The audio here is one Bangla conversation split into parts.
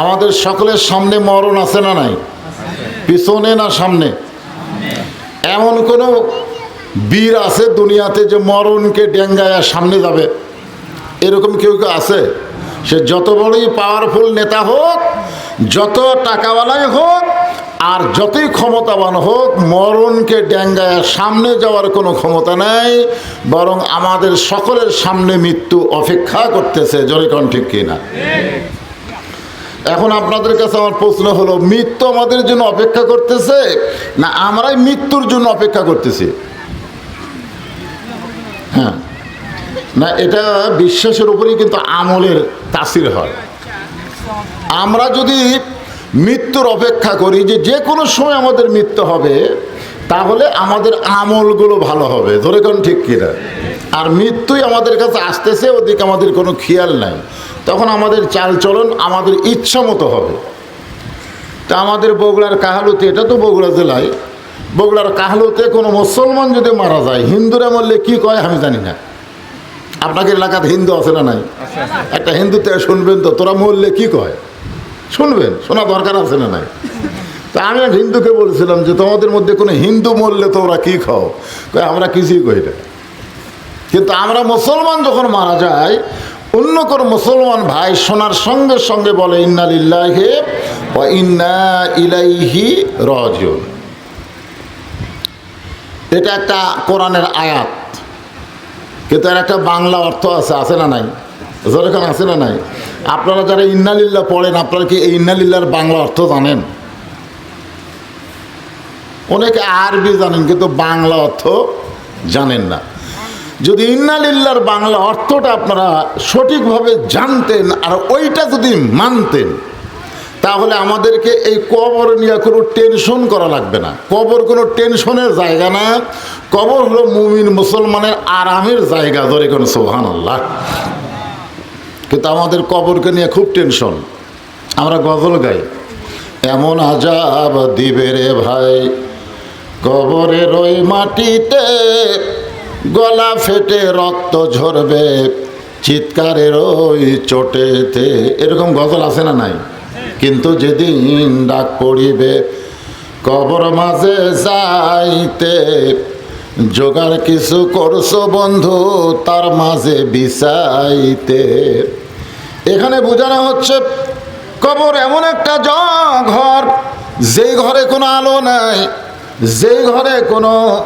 আমাদের সকলের সামনে মরণ আছে না নাই? পিছনে না সামনে? এমন কোনো বীর আছে দুনিয়াতে যে মরণকে ডেঙ্গায়া সামনে যাবে? এরকম কেউ কেউ আছে? সে যত বড়ই পাওয়ারফুল নেতা হোক, যত টাকাওয়ালাই হোক, আর যতই ক্ষমতাবান হোক, মরণকে ডেঙ্গায় সামনে যাওয়ার কোনো ক্ষমতা নাই, বরং আমাদের সকলের সামনে মৃত্যু অপেক্ষা করতেছে। জরিকন ঠিক কিনা? এখন আপনাদের কাছে আমার প্রশ্ন হলো, মৃত্যু আমাদের জন্য অপেক্ষা করতেছে না আমরাই মৃত্যুর জন্য অপেক্ষা করতেছি? হ্যাঁ। না, এটা বিশ্বাসের উপরেই কিন্তু আমলের তাসির হয়। আমরা যদি মৃত্যুর অপেক্ষা করি যে যে কোনো সময় আমাদের মৃত্যু হবে তাহলে আমাদের আমলগুলো ভালো হবে। ধরে কোন ঠিক কিনা? আর মৃত্যুই আমাদের কাছে আসতেছে ওদিকে আমাদের কোনো খেয়াল নাই। তখন আমাদের চালচলন আমাদের ইচ্ছা মতো হবে। তা আমাদের বগুড়ার কাহালুতে এটা তো বগুড়া জেলায় বগুড়ার কাহালুতে কোনো মুসলমান যদি মারা যায় হিন্দুরা মরলে কি কয় আমি জানি না। আপনাকে এলাকাতে হিন্দু আছে না নাই? একটা হিন্দুতে শুনবেন তো তোরা মরলে কি কয়? শুনবেন শোনা দরকার আছে না নাই? তা আমি এক হিন্দুকে বলছিলাম যে তোমাদের মধ্যে কোনো হিন্দু মরলে তোমরা কি খাও? আমরা কিছুই কই না। কিন্তু আমরা মুসলমান যখন মারা যায় অন্য কোনো মুসলমান ভাই শোনার সঙ্গে সঙ্গে বলে, ইন্না লিল্লাহে বা ইন্না ইলাইহি রাজিউন। এটা একটা কোরআনের আয়াত। কিন্তু এর একটা বাংলা অর্থ আছে আছে না নাই? যেরকম আছে না নাই? আপনারা যারা ইন্নালিল্লা পড়েন, আপনারা কি এই ইন্নালিল্লার বাংলা অর্থ জানেন? অনেকে আরবি জানেন, কিন্তু বাংলা অর্থ জানেন না। যদি ইন্নালিল্লার বাংলা অর্থটা আপনারা সঠিকভাবে জানতেন আর ওইটা যদি মানতেন, তাহলে আমাদেরকে এই কবর নিয়ে কোনো টেনশন করা লাগবে না। কবর কোনো টেনশনের জায়গা না। কবর হলো মুমিন মুসলমানের আরামের জায়গা, ধরে কোনো সোহান আল্লাহ কিন্তু আমাদের কবরকে নিয়ে খুব টেনশন। আমরা গজল গাই, এমন আজাব দিবে রে ভাই কবরের ওই মাটিতে, গলা ফেটে রক্ত ঝরবে, চিৎকারের ওই চোটেতে। এরকম গজল আছে না নাই? কিন্তু যেদিন ডাক পড়িবে, কবর মাঝে যাইতে। জোগাড় কিছু করছ বন্ধু, তার মাঝে বিছাইতে। এখানে বোঝানো হচ্ছে, কবর এমন একটা জ ঘর যেই ঘরে কোনো আলো নাই। যেই ঘরে কোনো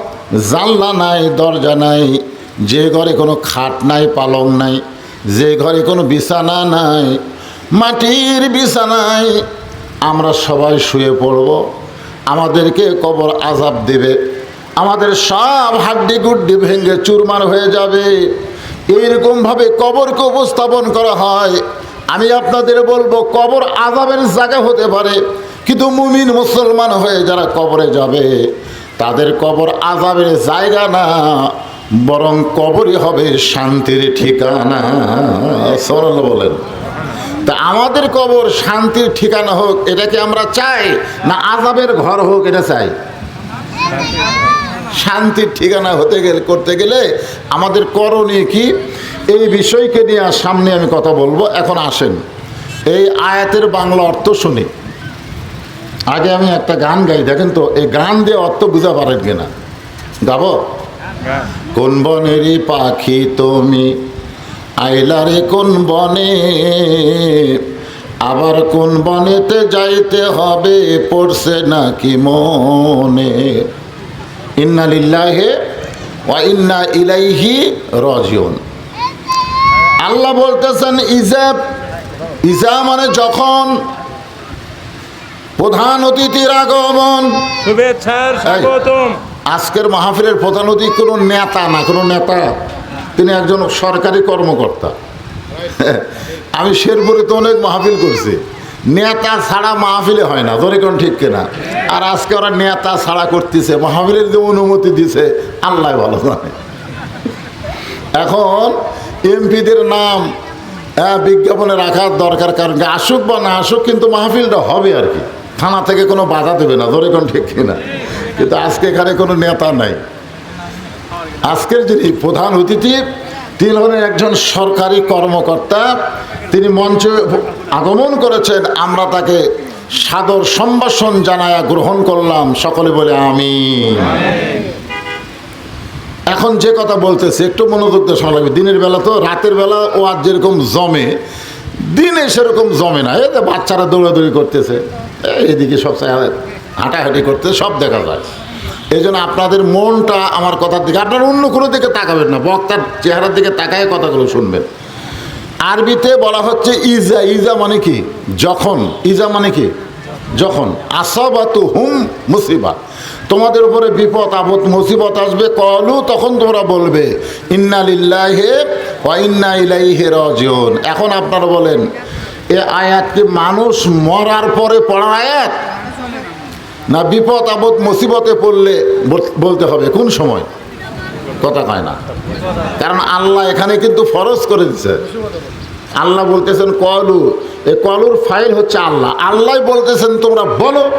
জানলা নাই, দরজা নাই, যে ঘরে কোনো খাট নাই, পালং নাই, যে ঘরে কোনো বিছানা নাই, মাটির বিছানায় আমরা সবাই শুয়ে পড়ব। আমাদেরকে কবর আজাব দেবে। আমাদের সব হাড্ডি গুড্ডি ভেঙে চুরমার হয়ে যাবে। এইরকমভাবে কবরকে উপস্থাপন করা হয়। আমি আপনাদের বলব, কবর আজাবের জায়গা হতে পারে। কিন্তু মুমিন মুসলমান হয়ে যারা কবরে যাবে, তাদের কবর আজাবের জায়গা না, বরং কবরই হবে শান্তির ঠিকানা। সরল বলেন। তা আমাদের কবর শান্তির ঠিকানা হোক, এটা কি আমরা চাই? না আজাবের ঘর হোক, এটা চাই? শান্তির ঠিকানা হতে গেলে, করতে গেলে আমাদের করণীয় কি? এই বিষয়কে নিয়ে সামনে আমি কথা বলব। এখন আসেন। এই আয়াতের বাংলা অর্থ শুনি। আগে আমি একটা গান গাই, দেখেন তো, এই গান দিয়ে অর্থ বুঝা পারেন কিনা? গাবো? কোন বনেরই পাখি তুমি? আইলারে কোন বনে? আবার কোন বনেতে যাইতে হবে, পড়ছে নাকি মনে? ইন্না লিল্লাহে ওয়া ইন্না ইলাইহি রাজিউন। আল্লাহ বলতেছেন, ইজাব ইজা মানে যখন প্রধান অতিথির আগমন। শুভেচ্ছার স্বাগতম। আজকের মাহফিলের প্রধান অতিথি কোনো নেতা না কোনো নেতা। তিনি একজন সরকারি কর্মকর্তা। আমি শেরপুরে তো অনেক মাহফিল করছি। নেতা ছাড়া মাহফিলে হয় না ধরে কোন ঠিক কিনা? আর আজকে ওরা নেতা ছাড়া করতেছে মাহফিলের যে অনুমতি দিছে আল্লাহ ভালো জানে। এখন এমপিদের নাম বিজ্ঞাপনে রাখার দরকার কারণ আসুক বা না আসুক কিন্তু মাহফিলটা হবে আর কি। থানা থেকে কোনো বাধা দেবে না, ধরে কোন ঠিক কিনা। কিন্তু আজকে এখানে কোনো নেতা নাই। আজকের যিনি প্রধান অতিথি, তিনি হলেন একজন সরকারি কর্মকর্তা। তিনি মঞ্চে আগমন করেছেন, আমরা তাকে সাদর সম্ভাষণ জানায়া গ্রহণ করলাম। সকলে বলে আমি এখন যে কথা বলতেছে, একটু মনোযোগ শোনা লাগবে। দিনের বেলা তো, রাতের বেলা ও আজ যেরকম জমে, দিনে সেরকম জমে না। যে বাচ্চারা দৌড়াদৌড়ি করতেছে। এদিকে সব জায়গায় হাঁটাহাঁটি করতে সব দেখা যায়। এই জন্য আপনাদের মনটা আমার কথার দিকে, আপনারা অন্য কোনো দিকে তাকাবেন না, বক্তার চেহারার দিকে তাকায় কথাগুলো শুনবেন। আরবিতে বলা হচ্ছে ইজা ইজা মানে কি? যখন। ইজা মানে কি? যখন। আসাবাতু হুম মুসিবা। তোমাদের উপরে বিপদ, আপদ, মুসিবত আসবে, কলু তখন তোমরা বলবে, ইন্না লিল্লাহে ওয়া ইন্না ইলাইহি রাজিউন। এখন আপনারা বলেন এ আয়াত কি মানুষ মরার পরে পড়া আয়াত? না বিপদ, আপদ, মুসিবতে পড়লে বল- বলতে হবে, কোন সময়? কথা কয় না। কারণ আল্লাহ এখানে কিন্তু ফরজ করে দিচ্ছে আল্লাহ বলতেছেন, কলু। এই কলুর ফাইল হচ্ছে আল্লাহ। আল্লাহ বলতেছেন, তোমরা বলো।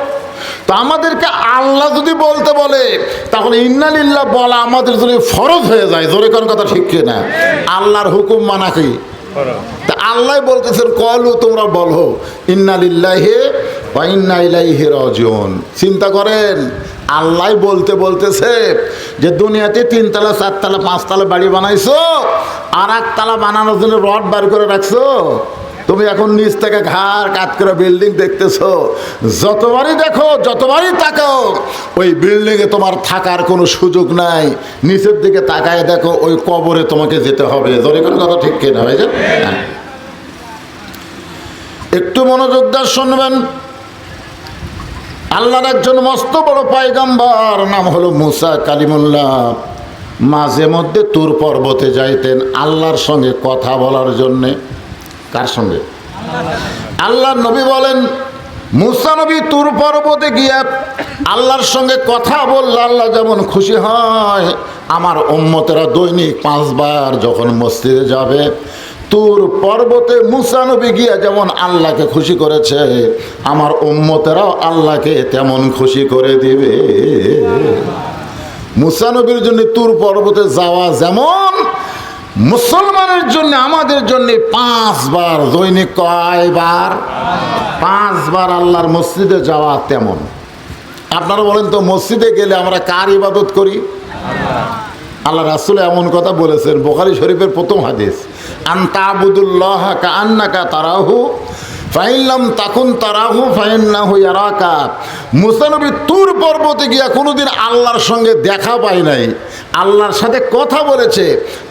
তো আমাদেরকে আল্লাহ যদি বলতে বলে, তাহলে ইন্নালিল্লাহ বলা আমাদের যদি ফরজ হয়ে যায়, জোরে কোন কথা ঠিক না আল্লাহর হুকুম মানা কি? তা আল্লাহ বলতেছেন, কলু, তোমরা বলো ইন্নালিল্লাহে বা ইন্না ইলাইহি রাজিউন। চিন্তা করেন, আল্লাহ বলতে বলতেছে যে, দুনিয়াতে তিনতলা, চারতলা, পাঁচতলা বাড়ি বানাইছো আর একতলা বানানোর জন্য রড বার করে রাখছো? তুমি এখন নিচ থেকে ঘাড় কাত করে বিল্ডিং দেখতেছো। যতবারই দেখো, যতবারই তাকাও, ওই বিল্ডিংয়ে তোমার থাকার কোনো সুযোগ নাই। নিচের দিকে তাকায় দেখো, ওই কবরে তোমাকে যেতে হবে। ধরে কোনো কথা ঠিক কিনা হয়েছে হ্যাঁ। একটু মনোযোগ দিয়ে শুনবেন। আল্লাহর একজন মস্ত বড় পায়গাম্বার নাম হলো মুসা কালিমুল্লাহ। মাঝে মধ্যে তুর পর্বতে যাইতেন আল্লাহর সঙ্গে কথা বলার জন্যে। কার সঙ্গে। আল্লাহ নবী বলেন মুসানবী তুর পর্বতে গিয়ে আল্লাহর সঙ্গে কথা বললে আল্লাহ যেমন খুশি হয়। আমার উম্মতেরা দৈনিক পাঁচবার যখন মসজিদে যাবে, তুর পর্বতে মুসা নবী গিয়ে যেমন আল্লাহকে খুশি করেছে, আমার উম্মতেরাও আল্লাহকে তেমন খুশি করে দিবে। মুসানবীর জন্য তুর পর্বতে যাওয়া যেমন মুসলমানের জন্য, আমাদের জন্য পাঁচবার দৈনিক কয়বার পাঁচবার আল্লাহর মসজিদে যাওয়া তেমন। আপনারা বলেন তো, মসজিদে গেলে আমরা কার ইবাদত করি? আল্লাহ রাসুল এমন কথা বলেছেন, বোখারি শরীফের প্রথম হাদিস। আন্তাবুদুল্লাহ কা আন্নাকা তারাহু ফাইল্লাম তাকুন তারাহু, ফাইন্নাহু ইয়ারাকা। মুসানবী তুর পর্বতে গিয়া কোনোদিন আল্লাহর সঙ্গে দেখা পায় নাই। আল্লাহর সাথে কথা বলেছে।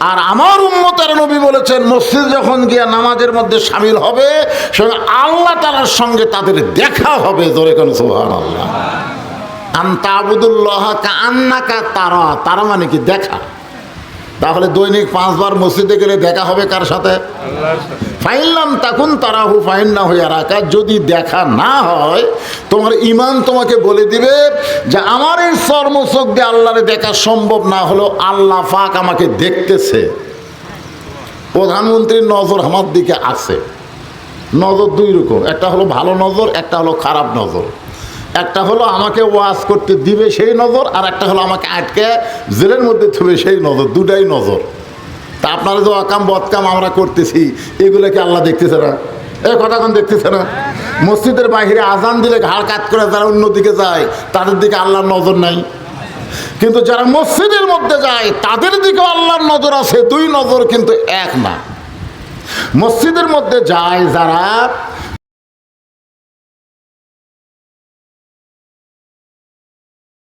আর আমার উম্মতার নবী বলেছেন, মসজিদ যখন গিয়া নামাজের মধ্যে সামিল হবে, সঙ্গে আল্লাহ তালার সঙ্গে তাদের দেখা হবে। ধরে কেন সুহান আল্লাহ আন্তাবুদুল্লাহ কান্নাকা তারা তারা মানে কি দেখা? তাহলে দৈনিক পাঁচবার মসজিদে গেলে দেখা হবে কার সাথে? ফাইনলাম তখন তারা হু ফাইন না হইয়া রাখা যদি দেখা না হয় তোমার ইমান তোমাকে বলে দিবে যে আমার এই চর্মচোখ দিয়ে আল্লাহরে দেখা সম্ভব না হলো আল্লাহ ফাক আমাকে দেখতেছে। প্রধানমন্ত্রীর নজর আমার দিকে আছে। নজর দুই রকম একটা হলো ভালো নজর একটা হলো খারাপ নজর। একটা হলো আমাকে ওয়াজ করতে দিবে সেই নজর, আর একটা হলো আমাকে আটকে জেলের মধ্যে থুবে সেই নজর, দুটাই নজর। তা আপনারা যে অকাম বদকাম আমরা করতেছি এগুলোকে আল্লাহ দেখতেছে না? এ কথা কোন দেখতেছে না? মসজিদের বাইরে আজান দিলে ঘাড় কাত করে যারা অন্যদিকে যায়, তাদের দিকে আল্লাহর নজর নাই। কিন্তু যারা মসজিদের মধ্যে যায়, তাদের দিকে আল্লাহর নজর আছে, দুই নজর কিন্তু এক না। মসজিদের মধ্যে যায় যারা